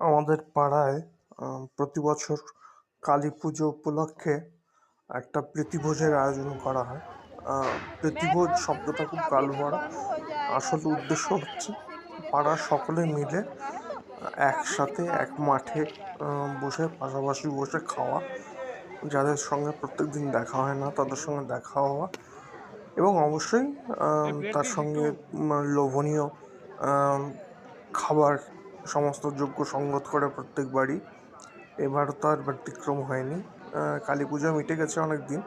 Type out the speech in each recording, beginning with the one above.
আমাদের পাড়ায় প্রতি বছর কালী পুজো উপলক্ষে একটা প্রীতিভোজের আয়োজন করা হয়। প্রীতিভোজ শব্দটা খুব গালভরা আসল উদ্দেশ্য হচ্ছে পাড়ার সকলে মিলে একসাথে, এক মাঠে বসে, পাশাপাশি বসে খাওয়া, যাদের সঙ্গে প্রত্যেক দিন দেখা হয় না, তাদের সঙ্গে দেখা হওয়া এবং অবশ্যই তার সঙ্গে লোভনীয় খাবার সমস্ত যোগ্য সঙ্গত করে প্রত্যেকবারই এবার তো আর ব্যতিক্রম হয়নি। কালী পুজো মিটে গেছে অনেক দিন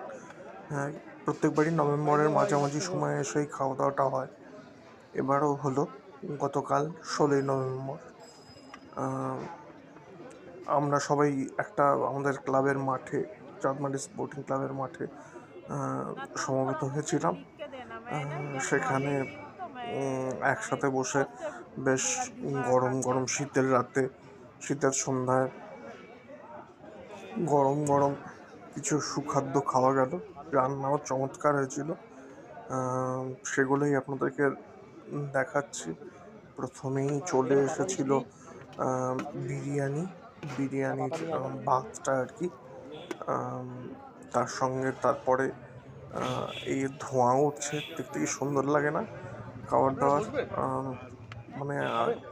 হ্যাঁ প্রত্যেকবারই নভেম্বরের মাঝামাঝি সময়ে এসেই খাওয়া দাওয়াটা হয়। এবারও হলো গতকাল ষোলোই নভেম্বর। আমরা সবাই একটা আমাদের ক্লাবের মাঠে, চাঁদমারি স্পোর্টিং ক্লাবের মাঠে সমবেত হয়েছিলাম। সেখানে একসাথে বসে বেশ গরম গরম শীতের রাতে, শীতের সন্ধ্যায় গরম গরম কিছু সুখাদ্য খাওয়া গেল। রান্নাও চমৎকার হয়েছিল। সেগুলোই আপনাদেরকে দেখাচ্ছি। প্রথমেই চলে এসেছিল বিরিয়ানি। বিরিয়ানির ভাতটা আর কি। তার সঙ্গে তারপরে এই ধোঁয়া উঠছে। দেখতে কি সুন্দর লাগে না? খাবার দাবার মানে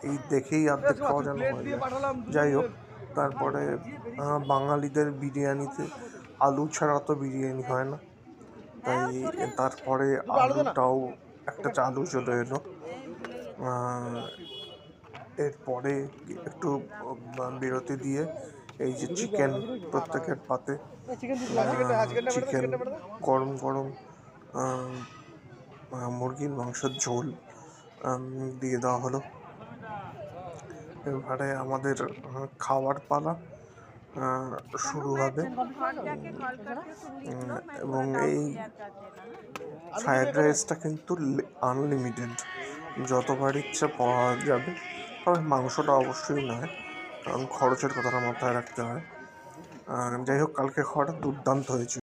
এই দেখেই অর্ধেক খাওয়া যেন হয়ে যায়। যাই হোক তারপরে বাঙালিদের বিরিয়ানিতে আলু ছাড়া তো বিরিয়ানি হয় না। তাই তারপরে আলুটাও একটা আলু চলে এলো। এরপরে একটু বিরতি দিয়ে এই যে চিকেন প্রত্যেকের পাতে চিকেন গরম গরম মুরগির মাংসের ঝোল দিয়ে দেওয়া হলো। এবারে আমাদের খাওয়ার পালা শুরু হবে। এবং এই ফ্রায়েড রাইসটা কিন্তু আনলিমিটেড যতবার ইচ্ছে পাওয়া যাবে, তবে মাংসটা অবশ্যই নয়, কারণ খরচের কথাটা মাথায় রাখতে হয়। যাই হোক, কালকে খাওয়াটা দুর্দান্ত হয়েছিল।